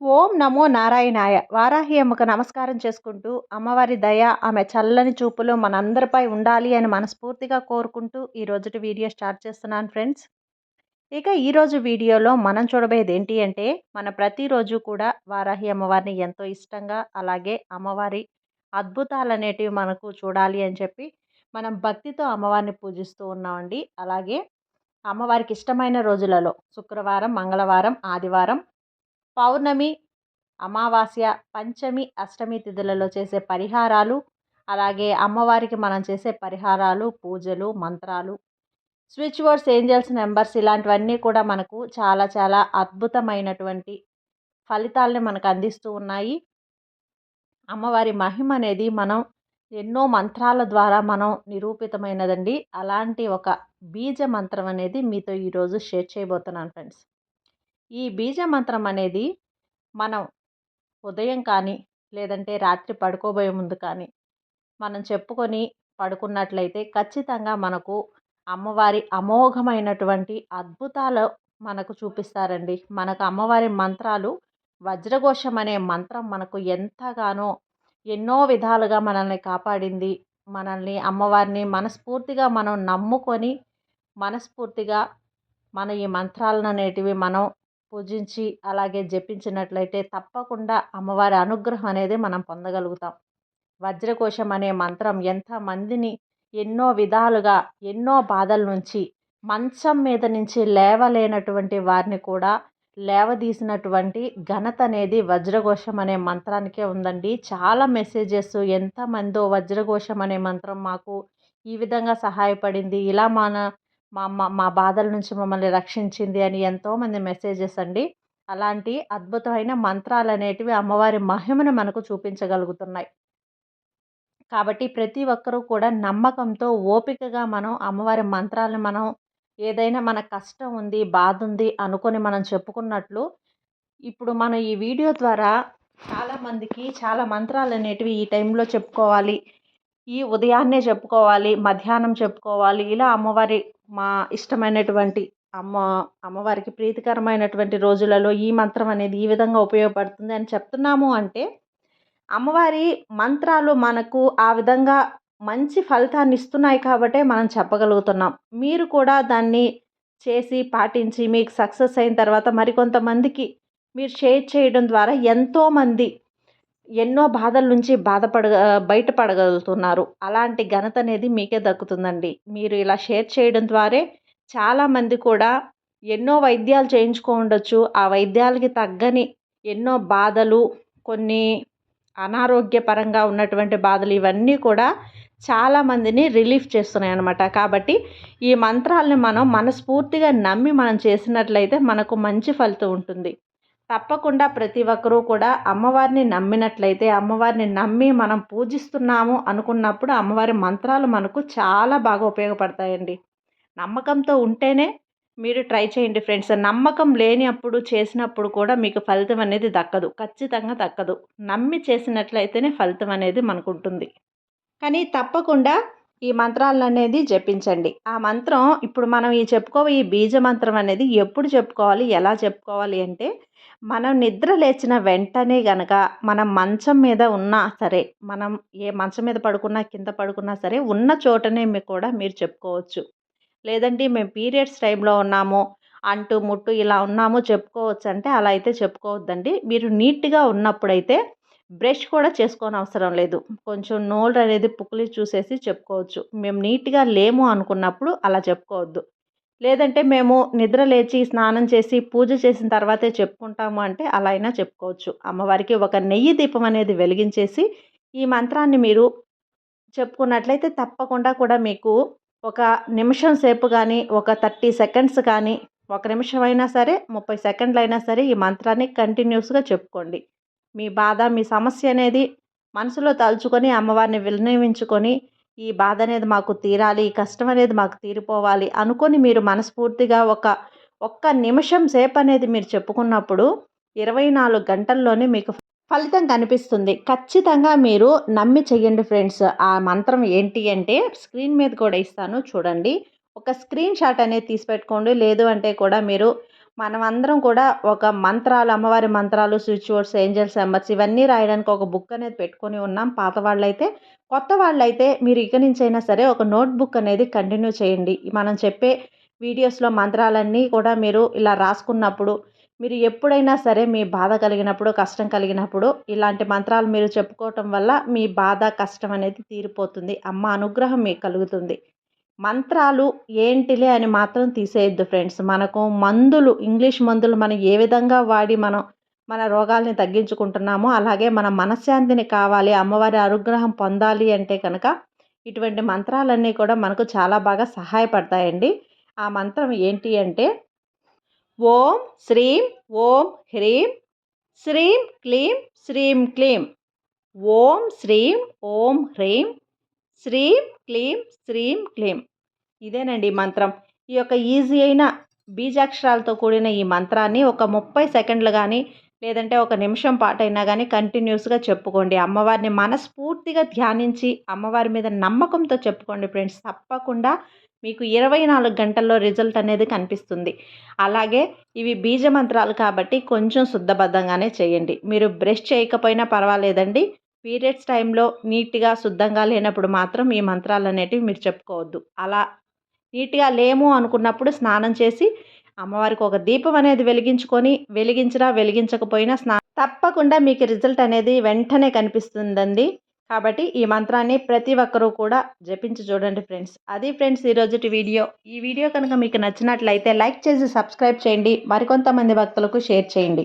ఓం నమో నారాయణాయ. వారాహి అమ్మకు నమస్కారం చేసుకుంటూ అమ్మవారి దయ ఆమె చల్లని చూపులు మనందరిపై ఉండాలి అని మనస్ఫూర్తిగా కోరుకుంటూ ఈ రోజుటి వీడియో స్టార్ట్ చేస్తున్నాను ఫ్రెండ్స్. ఇక ఈరోజు వీడియోలో మనం చూడబోయేది ఏంటి అంటే మన ప్రతిరోజు కూడా వారాహి అమ్మవారిని ఎంతో ఇష్టంగా అలాగే అమ్మవారి అద్భుతాలు అనేటివి మనకు చూడాలి అని చెప్పి మనం భక్తితో అమ్మవారిని పూజిస్తూ ఉన్నామండి. అలాగే అమ్మవారికి ఇష్టమైన రోజులలో శుక్రవారం మంగళవారం ఆదివారం పౌర్ణమి అమావాస్య పంచమి అష్టమి తిథులలో చేసే పరిహారాలు అలాగే అమ్మవారికి మనం చేసే పరిహారాలు పూజలు మంత్రాలు స్విచ్ బోర్డ్స్ ఏంజల్స్ నెంబర్స్ ఇలాంటివన్నీ కూడా మనకు చాలా చాలా అద్భుతమైనటువంటి ఫలితాలని మనకు అందిస్తూ ఉన్నాయి. అమ్మవారి మహిమ అనేది మనం ఎన్నో మంత్రాల ద్వారా మనం నిరూపితమైనదండి. అలాంటి ఒక బీజ మంత్రం అనేది మీతో ఈరోజు షేర్ చేయబోతున్నాను ఫ్రెండ్స్. ఈ బీజ మంత్రం అనేది మనం ఉదయం కానీ లేదంటే రాత్రి పడుకోబోయే ముందు కానీ మనం చెప్పుకొని పడుకున్నట్లయితే ఖచ్చితంగా మనకు అమ్మవారి అమోఘమైనటువంటి అద్భుతాలు మనకు చూపిస్తారండి. మనకు అమ్మవారి మంత్రాలు వజ్రఘోషం అనే మంత్రం మనకు ఎంతగానో ఎన్నో విధాలుగా మనల్ని కాపాడింది. మనల్ని అమ్మవారిని మనస్ఫూర్తిగా మనం నమ్ముకొని మనస్ఫూర్తిగా మన ఈ మంత్రాలను అనేటివి మనం పూజించి అలాగే జపించినట్లయితే తప్పకుండా అమ్మవారి అనుగ్రహం అనేది మనం పొందగలుగుతాం. వజ్రకోశం అనే మంత్రం ఎంతమందిని ఎన్నో విధాలుగా ఎన్నో బాధల నుంచి మంచం మీద నుంచి లేవలేనటువంటి వారిని కూడా లేవదీసినటువంటి ఘనత అనేది వజ్రఘోషం అనే మంత్రానికే ఉందండి. చాలా మెసేజెస్ ఎంతమందో వజ్రఘోషం అనే మంత్రం మాకు ఈ విధంగా సహాయపడింది. ఇలా మన మా మా మా బాధల నుంచి మమ్మల్ని రక్షించింది అని ఎంతోమంది మెసేజెస్ అండి. అలాంటి అద్భుతమైన మంత్రాలు అనేటివి అమ్మవారి మహిమను మనకు చూపించగలుగుతున్నాయి. కాబట్టి ప్రతి ఒక్కరూ కూడా నమ్మకంతో ఓపికగా మనం అమ్మవారి మంత్రాలను మనం ఏదైనా మన కష్టం ఉంది బాధ ఉంది అనుకొని మనం చెప్పుకున్నట్లు ఇప్పుడు మనం ఈ వీడియో ద్వారా చాలామందికి చాలా మంత్రాలు అనేటివి ఈ టైంలో చెప్పుకోవాలి. ఈ ఉదయాన్నే చెప్పుకోవాలి మధ్యాహ్నం చెప్పుకోవాలి. ఇలా అమ్మవారి మా ఇష్టమైనటువంటి అమ్మ అమ్మవారికి ప్రీతికరమైనటువంటి రోజులలో ఈ మంత్రం అనేది ఈ విధంగా ఉపయోగపడుతుంది అని చెప్తున్నాము అంటే అమ్మవారి మంత్రాలు మనకు ఆ విధంగా మంచి ఫలితాన్ని ఇస్తున్నాయి కాబట్టే మనం చెప్పగలుగుతున్నాం. మీరు కూడా దాన్ని చేసి పాటించి మీకు సక్సెస్ అయిన తర్వాత మరికొంతమందికి మీరు షేర్ చేయడం ద్వారా ఎంతోమంది ఎన్నో బాధల నుంచి బాధపడ బయటపడగలుగుతున్నారు. అలాంటి ఘనత అనేది మీకే దక్కుతుందండి. మీరు ఇలా షేర్ చేయడం ద్వారా చాలామంది కూడా ఎన్నో వైద్యాలు చేయించుకో ఉండొచ్చు. ఆ వైద్యాలకి తగ్గని ఎన్నో బాధలు కొన్ని అనారోగ్యపరంగా ఉన్నటువంటి బాధలు ఇవన్నీ కూడా చాలామందిని రిలీఫ్ చేస్తున్నాయి అన్నమాట. కాబట్టి ఈ మంత్రాలని మనం మనస్ఫూర్తిగా నమ్మి మనం చేసినట్లయితే మనకు మంచి ఫలితం ఉంటుంది. తప్పకుండా ప్రతి ఒక్కరూ కూడా అమ్మవారిని నమ్మినట్లయితే అమ్మవారిని నమ్మి మనం పూజిస్తున్నాము అనుకున్నప్పుడు అమ్మవారి మంత్రాలు మనకు చాలా బాగా ఉపయోగపడతాయండి. నమ్మకంతో ఉంటేనే మీరు ట్రై చేయండి ఫ్రెండ్స్. నమ్మకం లేని అప్పుడు చేసినప్పుడు కూడా మీకు ఫలితం అనేది దక్కదు. ఖచ్చితంగా దక్కదు. నమ్మి చేసినట్లయితేనే ఫలితం అనేది మనకు ఉంటుంది కానీ తప్పకుండా ఈ మంత్రాలను అనేది జపించండి. ఆ మంత్రం ఇప్పుడు మనం ఈ చెప్పుకోవ ఈ బీజ మంత్రం అనేది ఎప్పుడు చెప్పుకోవాలి ఎలా చెప్పుకోవాలి అంటే మనం నిద్ర లేచిన వెంటనే గనక మనం మంచం మీద ఉన్నా సరే మనం ఏ మంచం మీద పడుకున్నా కింద పడుకున్నా సరే ఉన్న చోటనే కూడా మీరు చెప్పుకోవచ్చు. లేదంటే మేము పీరియడ్స్ టైంలో ఉన్నాము అంటు ముట్టు ఇలా ఉన్నాము చెప్పుకోవచ్చు అంటే అలా అయితే చెప్పుకోవద్దండి. మీరు నీట్గా ఉన్నప్పుడైతే బ్రష్ కూడా చేసుకోని అవసరం లేదు. కొంచెం నోళ్ళు అనేది పుక్లి చూసేసి చెప్పుకోవచ్చు. మేము నీట్గా లేము అనుకున్నప్పుడు అలా చెప్పుకోవద్దు. లేదంటే మేము నిద్ర లేచి స్నానం చేసి పూజ చేసిన తర్వాతే చెప్పుకుంటాము అంటే అలా అయినా చెప్పుకోవచ్చు. అమ్మవారికి ఒక నెయ్యి దీపం అనేది వెలిగించేసి ఈ మంత్రాన్ని మీరు చెప్పుకున్నట్లయితే తప్పకుండా కూడా మీకు ఒక నిమిషం సేపు కానీ ఒక థర్టీ సెకండ్స్ కానీ ఒక నిమిషం అయినా సరే ముప్పై సెకండ్లు అయినా సరే ఈ మంత్రాన్ని కంటిన్యూస్గా చెప్పుకోండి. మీ బాధ మీ సమస్య అనేది మనసులో తలుచుకొని అమ్మవారిని వినియోగించుకొని ఈ బాధ అనేది మాకు తీరాలి ఈ కష్టం అనేది మాకు తీరిపోవాలి అనుకొని మీరు మనస్ఫూర్తిగా ఒక ఒక్క నిమిషం సేపు అనేది మీరు చెప్పుకున్నప్పుడు ఇరవై నాలుగు గంటల్లోనే మీకు ఫలితం కనిపిస్తుంది. ఖచ్చితంగా మీరు నమ్మి చెయ్యండి ఫ్రెండ్స్. ఆ మంత్రం ఏంటి అంటే స్క్రీన్ మీద కూడా ఇస్తాను చూడండి. ఒక స్క్రీన్ షాట్ అనేది తీసి పెట్టుకోండి లేదు అంటే కూడా మీరు మనమందరం కూడా ఒక మంత్రాలు అమ్మవారి మంత్రాలు స్విచ్ బోర్డ్స్ ఏంజల్స్ ఎంబర్స్ ఇవన్నీ రాయడానికి ఒక బుక్ అనేది పెట్టుకొని ఉన్నాం. పాత వాళ్ళైతే కొత్త వాళ్ళైతే మీరు ఇక నుంచి అయినా సరే ఒక నోట్ బుక్ అనేది కంటిన్యూ చేయండి. మనం చెప్పే వీడియోస్లో మంత్రాలన్నీ కూడా మీరు ఇలా రాసుకున్నప్పుడు మీరు ఎప్పుడైనా సరే మీ బాధ కలిగినప్పుడు కష్టం కలిగినప్పుడు ఇలాంటి మంత్రాలు మీరు చెప్పుకోవటం వల్ల మీ బాధ కష్టం అనేది తీరిపోతుంది. అమ్మ అనుగ్రహం మీకు కలుగుతుంది. మంత్రాలు ఏంటిలే అని మాత్రం తీసేయద్దు ఫ్రెండ్స్. మనకు మందులు ఇంగ్లీష్ మందులు మనం ఏ విధంగా వాడి మనం మన రోగాల్ని తగ్గించుకుంటున్నామో అలాగే మన మనశ్శాంతిని కావాలి అమ్మవారి అనుగ్రహం పొందాలి అంటే కనుక ఇటువంటి మంత్రాలన్నీ కూడా మనకు చాలా బాగా సహాయపడతాయండి. ఆ మంత్రం ఏంటి అంటే ఓం శ్రీం ఓం హ్రీం శ్రీం క్లీం శ్రీం క్లీం. ఓం శ్రీం ఓం హ్రీం శ్రీం క్లీం శ్రీం క్లీం. ఇదేనండి మంత్రం. ఈ యొక్క ఈజీ అయిన బీజాక్షరాలతో కూడిన ఈ మంత్రాన్ని ఒక ముప్పై సెకండ్లు కానీ లేదంటే ఒక నిమిషం పాటైనా కానీ కంటిన్యూస్గా చెప్పుకోండి. అమ్మవారిని మనస్ఫూర్తిగా ధ్యానించి అమ్మవారి మీద నమ్మకంతో చెప్పుకోండి ఫ్రెండ్స్. తప్పకుండా మీకు ఇరవై నాలుగు గంటల్లో రిజల్ట్ అనేది కనిపిస్తుంది. అలాగే ఇవి బీజ మంత్రాలు కాబట్టి కొంచెం శుద్ధబద్ధంగానే చేయండి. మీరు బ్రష్ చేయకపోయినా పర్వాలేదండి. పీరియడ్స్ టైంలో నీట్గా శుద్ధంగా లేనప్పుడు మాత్రం ఈ మంత్రాలు అనేటివి మీరు చెప్పుకోవద్దు. అలా నీట్గా లేము అనుకున్నప్పుడు స్నానం చేసి అమ్మవారికి ఒక దీపం అనేది వెలిగించుకొని వెలిగించినా వెలిగించకపోయినా స్నా తప్పకుండా మీకు రిజల్ట్ అనేది వెంటనే కనిపిస్తుందండి. కాబట్టి ఈ మంత్రాన్ని ప్రతి ఒక్కరూ కూడా జపించి చూడండి ఫ్రెండ్స్. అది ఫ్రెండ్స్ ఈరోజుటి వీడియో. ఈ వీడియో కనుక మీకు నచ్చినట్లయితే లైక్ చేసి సబ్స్క్రైబ్ చేయండి. మరికొంతమంది భక్తులకు షేర్ చేయండి.